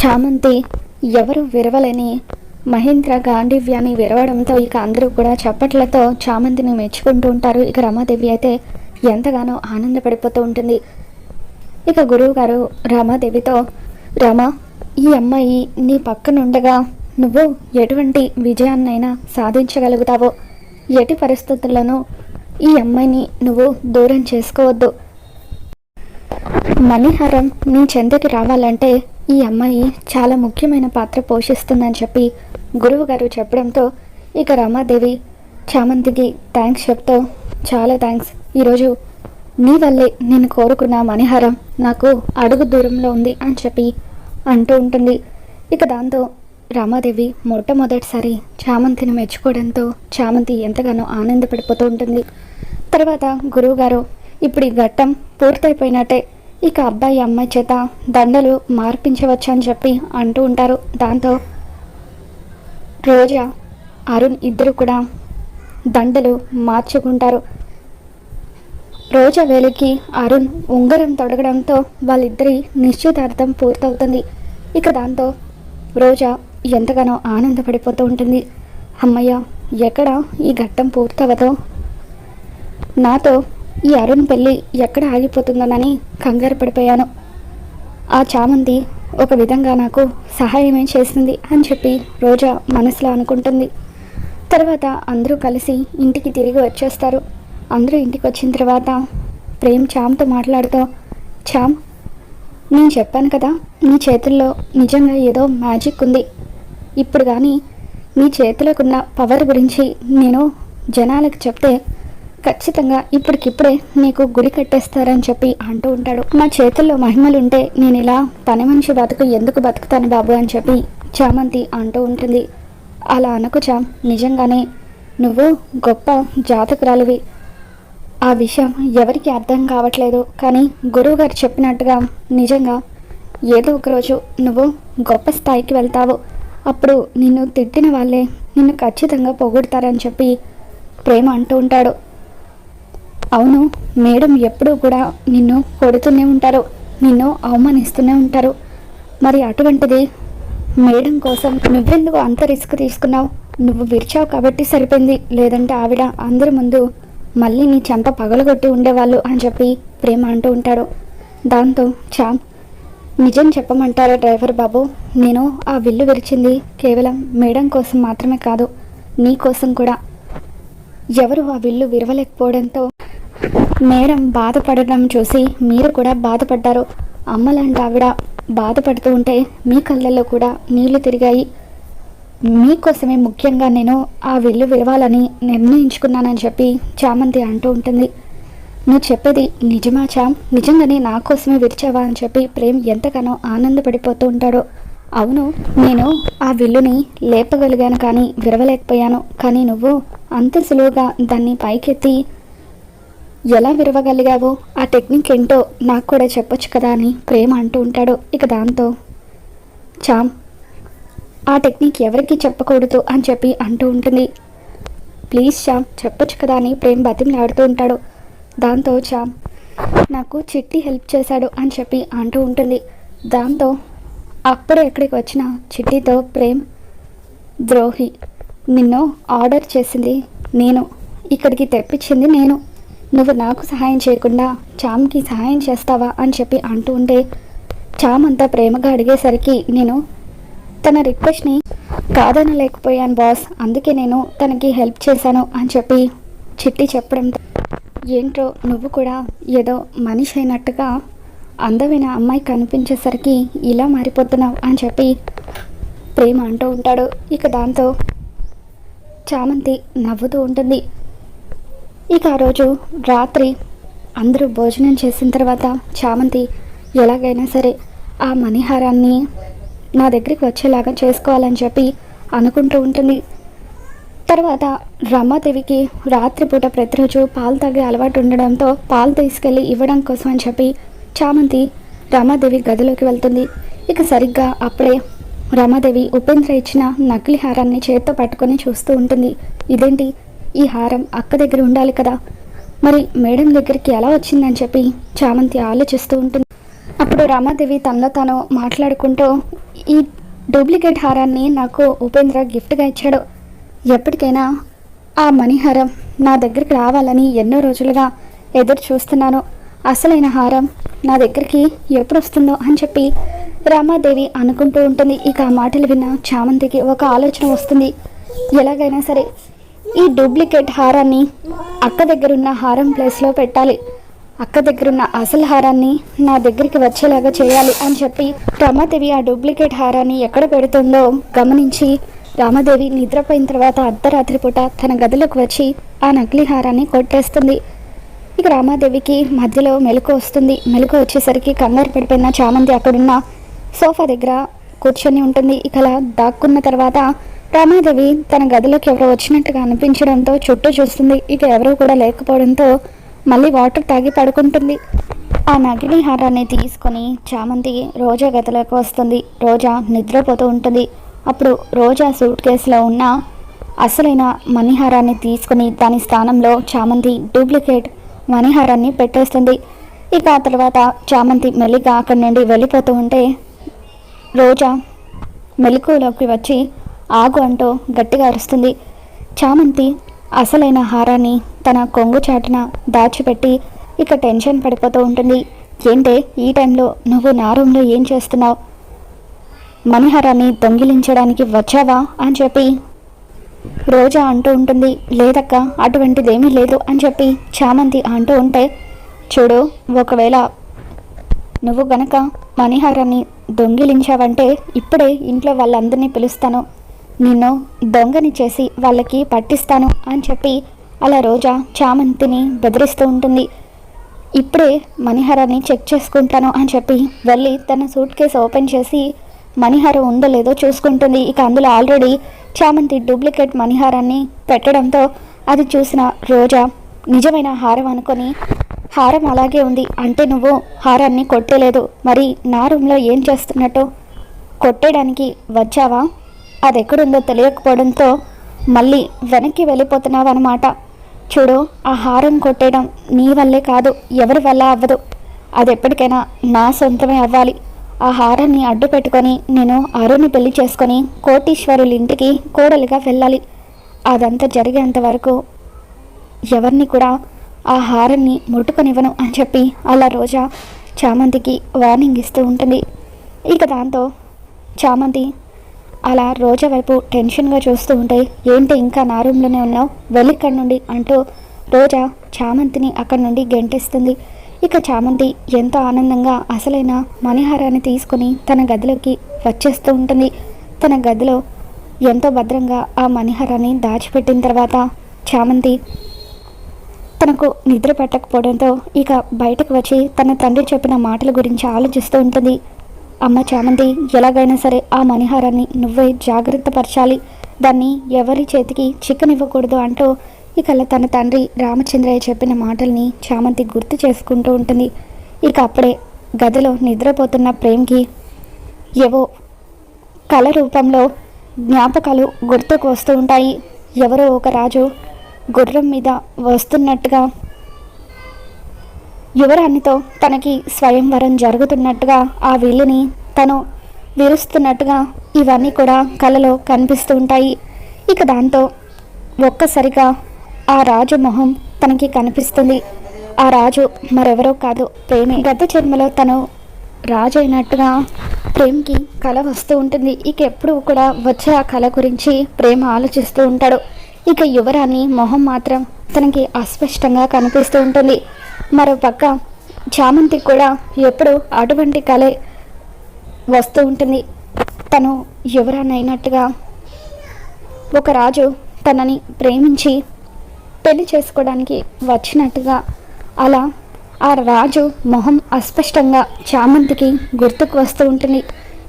చామంతి ఎవరు విరవలేని మహేంద్ర గాంధీవ్యాన్ని విరవడంతో ఇక అందరూ కూడా చప్పట్లతో చామంతిని మెచ్చుకుంటూ ఉంటారు. ఇక రమాదేవి అయితే ఎంతగానో ఆనందపడిపోతూ ఉంటుంది. ఇక గురువు గారు రామాదేవితో రమా ఈ అమ్మాయి నీ పక్కనుండగా నువ్వు ఎటువంటి విజయాన్నైనా సాధించగలుగుతావో. ఎటి పరిస్థితుల్లోనూ ఈ అమ్మాయిని నువ్వు దూరం చేసుకోవద్దు. మణిహారం నీ చెందకి రావాలంటే ఈ అమ్మాయి చాలా ముఖ్యమైన పాత్ర పోషిస్తుందని చెప్పి గురువు గారు చెప్పడంతో ఇక రమాదేవి చామంతికి థ్యాంక్స్ చెప్తూ చాలా థ్యాంక్స్ ఈరోజు నీ వల్లే నేను కోరుకున్న మణిహారం నాకు అడుగు దూరంలో ఉంది అని చెప్పి అంటూ ఉంటుంది. ఇక దాంతో రామాదేవి మొట్టమొదటిసారి చామంతిని మెచ్చుకోవడంతో చామంతి ఎంతగానో ఆనందపడిపోతూ ఉంటుంది. తర్వాత గురువుగారు ఇప్పుడు ఈ ఘట్టం పూర్తయిపోయినట్టే ఇక అబ్బాయి అమ్మాయి చేత దండలు మార్పించవచ్చు అని చెప్పి అంటూ ఉంటారు. దాంతో రోజా అరుణ్ ఇద్దరు కూడా దండలు మార్చుకుంటారు. రోజా వేలికి అరుణ్ ఉంగరం తొడగడంతో వాళ్ళిద్దరి నిశ్చితార్థం పూర్తవుతుంది. ఇక దాంతో రోజా ఎంతగానో ఆనందపడిపోతూ ఉంటుంది. అమ్మయ్య ఎక్కడ ఈ ఘట్టం పూర్తవదో నాతో ఈ అరుణ్ పెళ్ళి ఎక్కడ ఆగిపోతుందోనని కంగారు పడిపోయాను. ఆ చామంతి ఒక విధంగా నాకు సహాయమే చేసింది అని చెప్పి రోజా మనసులో అనుకుంటుంది. తర్వాత అందరూ కలిసి ఇంటికి తిరిగి వచ్చేస్తారు. అందరూ ఇంటికి వచ్చిన తర్వాత ప్రేమ్ చామ్తో మాట్లాడుతూ చామ్ నేను చెప్పాను కదా నీ చేతుల్లో నిజంగా ఏదో మ్యాజిక్ ఉంది. ఇప్పుడు కానీ నీ చేతిలోకున్న పవర్ గురించి నేను జనాలకు చెప్తే ఖచ్చితంగా ఇప్పటికిప్పుడే నీకు గుడి కట్టేస్తారని చెప్పి అంటూ ఉంటాడు. నా చేతుల్లో మహిమలుంటే నేను ఇలా పని మనిషి బతుకు ఎందుకు బతుకుతాను బాబు అని చెప్పి చామంతి అంటూ ఉంటుంది. అలా అనకు చామ్ నిజంగానే నువ్వు గొప్ప జాతకురాలివి. ఆ విషయం ఎవరికి అర్థం కావట్లేదు. కానీ గురువుగారు చెప్పినట్టుగా నిజంగా ఏదో ఒకరోజు నువ్వు గొప్ప స్థాయికి వెళ్తావు. అప్పుడు నిన్ను తిట్టిన వాళ్ళే నిన్ను ఖచ్చితంగా పొగుడతారని చెప్పి ప్రేమ అంటూ ఉంటాడు. అవును మేడం ఎప్పుడూ కూడా నిన్ను కొడుతూనే ఉంటారు నిన్ను అవమానిస్తూనే ఉంటారు. మరి అటువంటిది మేడం కోసం నువ్వెందుకు అంత రిస్క్ తీసుకున్నావు? నువ్వు విరిచావు కాబట్టి సరిపోయింది లేదంటే ఆవిడ అందరి ముందు మళ్ళీ నీ చెంప పగలగొట్టి ఉండేవాళ్ళు అని చెప్పి ప్రేమ అంటూ ఉంటాడు. దాంతో చామ్ నిజం చెప్పమంటారా డ్రైవర్ బాబు? నేను ఆ విల్లు విరిచింది కేవలం మేడం కోసం మాత్రమే కాదు నీ కోసం కూడా. ఎవరు ఆ విల్లు విరవలేకపోవడంతో మేడం బాధపడడం చూసి మీరు కూడా బాధపడ్డారు. అమ్మలాంటి ఆవిడ బాధపడుతూ ఉంటే మీ కళ్ళల్లో కూడా నీళ్ళు తిరిగాయి. మీకోసమే ముఖ్యంగా నేను ఆ విల్లు విరవాలని నిర్ణయించుకున్నానని చెప్పి చామంతి అంటూ ఉంటుంది. నువ్వు చెప్పేది నిజమా చామ్? నిజంగానే నా కోసమే విరిచావా అని చెప్పి ప్రేమ్ ఎంతగానో ఆనందపడిపోతూ ఉంటాడో. అవును నేను ఆ విల్లుని లేపగలిగాను కానీ విరవలేకపోయాను. కానీ నువ్వు అంత సులువుగా దాన్ని పైకెత్తి ఎలా విరవగలిగావో ఆ టెక్నిక్ ఏంటో నాకు కూడా చెప్పొచ్చు కదా అని ప్రేమ అంటూ ఉంటాడు ఇక దాంతో. చామ్ ఆ టెక్నిక్ ఎవరికి చెప్పకూడదు అని చెప్పి అంటూ ఉంటుంది. ప్లీజ్ చామ్ చెప్పొచ్చు కదా అని ప్రేమ్ బతిమలాడుతూ ఉంటాడు. దాంతో చామ్ నాకు చిట్టి హెల్ప్ చేశాడు అని చెప్పి అంటూ ఉంటుంది. దాంతో అప్పుడే ఎక్కడికి వచ్చిన చిట్టితో ప్రేమ్ ద్రోహి నిన్ను ఆర్డర్ చేసింది నేను ఇక్కడికి తెప్పించింది నేను. నువ్వు నాకు సహాయం చేయకుండా చామ్కి సహాయం చేస్తావా అని చెప్పి అంటూ ఉంటే చామ్ అంతా ప్రేమగా అడిగేసరికి నేను తన రిక్వెస్ట్ని కాదనలేకపోయాను బాస్ అందుకే నేను తనకి హెల్ప్ చేశాను అని చెప్పి చిట్టి చెప్పడంతో ఏంటో నువ్వు కూడా ఏదో మనిషి అయినట్టుగా అందమైన అమ్మాయి కనిపించేసరికి ఇలా మారిపోతున్నావు అని చెప్పి ప్రేమ అంటూ ఉంటాడు. ఇక దాంతో చామంతి నవ్వుతూ ఉంటుంది. ఇక ఆ రోజు రాత్రి అందరూ భోజనం చేసిన తర్వాత చామంతి ఎలాగైనా సరే ఆ మణిహారాన్ని నా దగ్గరికి వచ్చేలాగా చేసుకోవాలని చెప్పి అనుకుంటూ ఉంటుంది. తర్వాత రమాదేవికి రాత్రిపూట ప్రతిరోజు పాలు తాగే అలవాటు ఉండడంతో పాలు తీసుకెళ్ళి ఇవ్వడం కోసం అని చెప్పి చామంతి రమాదేవి గదిలోకి వెళ్తుంది. ఇక సరిగ్గా అప్పుడే రమాదేవి ఉపేంద్ర ఇచ్చిన నకిలీ హారాన్ని చేత్తో పట్టుకొని చూస్తూ ఉంటుంది. ఇదేంటి? ఈ హారం అక్క దగ్గర ఉండాలి కదా? మరి మేడం దగ్గరికి ఎలా వచ్చిందని చెప్పి చామంతి ఆలోచిస్తూ ఉంటుంది. అప్పుడు రామాదేవి రమాదేవి తనలో తాను మాట్లాడుకుంటూ ఈ డూప్లికేట్ హారాన్ని నాకు ఉపేంద్ర గిఫ్ట్గా ఇచ్చాడు. ఎప్పటికైనా ఆ మణిహారం నా దగ్గరికి రావాలని ఎన్నో రోజులుగా ఎదురు చూస్తున్నాను. అసలైన హారం నా దగ్గరికి ఎప్పుడు వస్తుందో అని చెప్పి రామాదేవి అనుకుంటూ ఉంటుంది. ఇక ఆ మాటలు విన్న చామంతికి ఒక ఆలోచన వస్తుంది. ఎలాగైనా సరే ఈ డూప్లికేట్ హారాన్ని అక్క దగ్గరున్న హారం ప్లేస్లో పెట్టాలి. అక్క దగ్గరున్న అసలు హారాన్ని నా దగ్గరికి వచ్చేలాగా చేయాలి అని చెప్పి రమాదేవి ఆ డూప్లికేట్ హారాన్ని ఎక్కడ పెడుతుందో గమనించి రామాదేవి నిద్రపోయిన తర్వాత అర్ధరాత్రి పూట తన గదిలోకి వచ్చి ఆ నకిలీ హారాన్ని కొట్టేస్తుంది. ఇక రామాదేవికి మధ్యలో మెలకు వస్తుంది. మెలకు వచ్చేసరికి కంగారు పడిపోయిన చామంతి అక్కడున్న సోఫా దగ్గర కూర్చొని ఉంటుంది. ఇక అలా దాక్కున్న తర్వాత రామాదేవి తన గదిలోకి ఎవరో వచ్చినట్టుగా అనిపించడంతో చుట్టూ చూస్తుంది. ఇక ఎవరూ కూడా లేకపోవడంతో మళ్ళీ వాటర్ తాగి పడుకుంటుంది. ఆ నకిలీ హారాన్ని తీసుకొని చామంతి రోజా గదిలోకి వస్తుంది. రోజా నిద్రపోతూ ఉంటుంది. అప్పుడు రోజా సూట్ కేసులో ఉన్న అసలైన మణిహారాన్ని తీసుకుని దాని స్థానంలో చామంతి డూప్లికేట్ మణిహారాన్ని పెట్టేస్తుంది. ఇక ఆ తర్వాత చామంతి మెల్లిగా అక్కడి నుండి వెళ్ళిపోతూ ఉంటే రోజా మెలకువలోకి వచ్చి ఆగు అంటూ గట్టిగా అరుస్తుంది. చామంతి అసలైన హారాన్ని తన కొంగు చాటున దాచిపెట్టి ఇక టెన్షన్ పడిపోతూ ఉంటుంది. ఏంటే ఈ టైంలో నువ్వు నా రూమ్లో ఏం చేస్తున్నావు? మణిహారాన్ని దొంగిలించడానికి వచ్చావా అని చెప్పి రోజా అంటూ ఉంటుంది. లేదక్క అటువంటిదేమీ లేదు అని చెప్పి చామంతి అంటూ ఉంటే చూడు ఒకవేళ నువ్వు గనక మణిహారాన్ని దొంగిలించావంటే ఇప్పుడే ఇంట్లో వాళ్ళందరినీ పిలుస్తాను. నిన్ను దొంగని చేసి వాళ్ళకి పట్టిస్తాను అని చెప్పి అలా రోజా చామంతిని బెదిరిస్తూ ఉంటుంది. ఇప్పుడే మణిహారాన్ని చెక్ చేసుకుంటాను అని చెప్పి వెళ్ళి తన సూట్ కేసు ఓపెన్ చేసి మణిహారం ఉందో లేదో చూసుకుంటుంది. ఇక అందులో ఆల్రెడీ చామంతి డూప్లికేట్ మణిహారాన్ని పెట్టడంతో అది చూసిన రోజా నిజమైన హారం అనుకొని హారం అలాగే ఉంది. అంటే నువ్వు హారాన్ని కొట్టలేదు. మరి నా రూమ్లో ఏం చేస్తున్నట్టు? కొట్టేయడానికి వచ్చావా? అది ఎక్కడుందో తెలియకపోవడంతో మళ్ళీ వెనక్కి వెళ్ళిపోతున్నావు అనమాట చూడు ఆ హారం కొట్టేయడం నీ వల్లే కాదు ఎవరి వల్ల అవ్వదు. అది ఎప్పటికైనా నా సొంతమే అవ్వాలి. ఆ హారాన్ని అడ్డు పెట్టుకొని నేను అరుణ్ని పెళ్ళి చేసుకొని కోటీశ్వరుల ఇంటికి కోడలిగా వెళ్ళాలి. అదంతా జరిగేంత వరకు ఎవరిని కూడా ఆ హారాన్ని ముట్టుకొనివ్వను అని చెప్పి అలా రోజా చామంతికి వార్నింగ్ ఇస్తూ ఉంటుంది. ఇక దాంతో చామంతి అలా రోజా వైపు టెన్షన్గా చూస్తూ ఉంటే ఏంటి ఇంకా నా రూమ్లోనే ఉన్నావు? వెళ్ళిక్కడి నుండి అంటూ రోజా చామంతిని అక్కడి నుండి గెంటేస్తుంది. ఇక చామంతి ఎంతో ఆనందంగా అసలైన మణిహారాన్ని తీసుకొని తన గదిలోకి వచ్చేస్తూ ఉంటుంది. తన గదిలో ఎంతో భద్రంగా ఆ మణిహారాన్ని దాచిపెట్టిన తర్వాత చామంతి తనకు నిద్ర పట్టకపోవడంతో ఇక బయటకు వచ్చి తన తండ్రి చెప్పిన మాటల గురించి ఆలోచిస్తూ ఉంటుంది. అమ్మ చామంతి ఎలాగైనా సరే ఆ మణిహారాన్ని నువ్వే జాగ్రత్త పరచాలి. దాన్ని ఎవరి చేతికి చిక్కనివ్వకూడదు అంటూ ఇక తన తండ్రి రామచంద్రయ్య చెప్పిన మాటల్ని చామంతి గుర్తు చేసుకుంటూ ఉంటుంది. ఇక అప్పుడే గదిలో నిద్రపోతున్న ప్రేమ్కి ఏవో కళ రూపంలో జ్ఞాపకాలు గుర్తుకు వస్తూ ఉంటాయి. ఎవరో ఒక రాజు గుర్రం మీద వస్తున్నట్టుగా యువరాణితో తనకి స్వయంవరం జరుగుతున్నట్టుగా ఆ విల్లుని తను విరుస్తున్నట్టుగా ఇవన్నీ కూడా కలలో కనిపిస్తూ ఉంటాయి. ఇక దాంతో ఒక్కసారిగా ఆ రాజు మొహం తనకి కనిపిస్తుంది. ఆ రాజు మరెవరో కాదు ప్రేమే. గత జన్మలో తను రాజు అయినట్టుగా ప్రేమ్కి కళ వస్తూ ఉంటుంది. ఇక ఎప్పుడు కూడా వచ్చే ఆ కళ గురించి ప్రేమ ఆలోచిస్తూ ఉంటాడు. ఇక యువరాణి మొహం మాత్రం తనకి అస్పష్టంగా కనిపిస్తూ ఉంటుంది. మరో పక్క చామంతికి కూడా ఎప్పుడు అటువంటి కళే వస్తూ ఉంటుంది. తను యువరానైనట్టుగా ఒక రాజు తనని ప్రేమించి పెళ్ళి చేసుకోవడానికి వచ్చినట్టుగా అలా ఆ రాజు మొహం అస్పష్టంగా చామంతికి గుర్తుకు వస్తూ ఉంటుంది.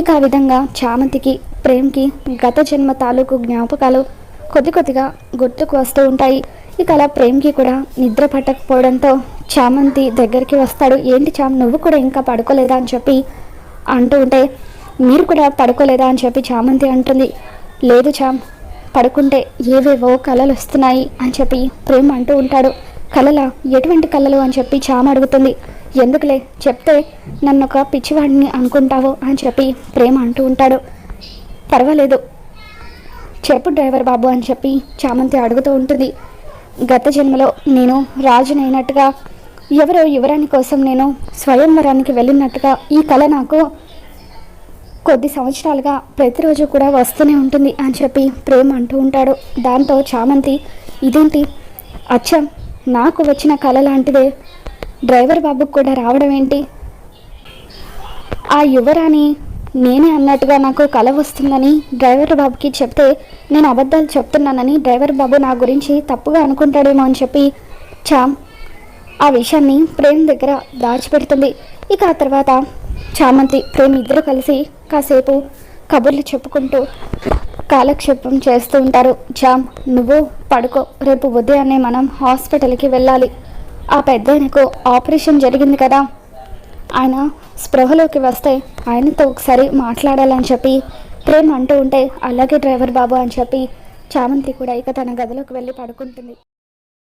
ఇక ఆ విధంగా చామంతికి ప్రేమ్కి గత జన్మ తాలూకు జ్ఞాపకాలు కొద్ది కొద్దిగా గుర్తుకు వస్తూ ఉంటాయి. ఇక అలా ప్రేమ్కి కూడా నిద్ర పట్టకపోవడంతో చామంతి దగ్గరికి వస్తాడు. ఏంటి చామ్ నువ్వు కూడా ఇంకా పడుకోలేదా? అని చెప్పి అంటూ ఉంటే మీరు కూడా పడుకోలేదా? అని చెప్పి చామంతి అంటుంది. లేదు చామ్ పడుకుంటే ఏవేవో కళలు వస్తున్నాయి అని చెప్పి ప్రేమ్ అంటూ ఉంటాడు. కళల ఎటువంటి కళలు అని చెప్పి చామ అడుగుతుంది. ఎందుకులే? చెప్తే నన్ను ఒక పిచ్చివాడిని అనుకుంటావు? అని చెప్పి ప్రేమ అంటూ ఉంటాడు. పర్వాలేదు చెప్పు డ్రైవర్ బాబు అని చెప్పి చామంతి అడుగుతూ ఉంటుంది. గత జన్మలో నేను రాజునైనట్టుగా ఎవరో యువరాణి కోసం నేను స్వయంవరానికి వెళ్ళినట్టుగా ఈ కళ నాకు కొద్ది సంవత్సరాలుగా ప్రతిరోజు కూడా వస్తూనే ఉంటుంది అని చెప్పి ప్రేమ అంటూ ఉంటాడు. దాంతో చామంతి ఇదేంటి? అచ్చం నాకు వచ్చిన కళ లాంటిదే. డ్రైవర్ బాబుకు కూడా రావడం ఏంటి? ఆ యువరాణి నేనే అన్నట్టుగా నాకు కల వస్తుందని డ్రైవర్ బాబుకి చెప్తే నేను అబద్ధాలు చెప్తున్నానని డ్రైవర్ బాబు నా గురించి తప్పుగా అనుకుంటాడేమో అని చెప్పి చామ్ ఆ విషయాన్ని ప్రేమ్ దగ్గర దాచిపెడుతుంది. ఇక ఆ తర్వాత చామంతి ప్రేమ్ ఇద్దరు కలిసి కాసేపు కబుర్లు చెప్పుకుంటూ కాలక్షేపం చేస్తూ ఉంటారు. జామ్ నువ్వు పడుకో రేపు ఉదయాన్నే మనం హాస్పిటల్కి వెళ్ళాలి. ఆ పెద్దయనకు ఆపరేషన్ జరిగింది కదా. ఆయన స్పృహలోకి వస్తే ఆయనతో ఒకసారి మాట్లాడాలని చెప్పి ప్రేమ్ అంటూ ఉంటే అలాగే డ్రైవర్ బాబు అని చెప్పి చామంతి కూడా ఇక తన గదిలోకి వెళ్ళి పడుకుంటుంది.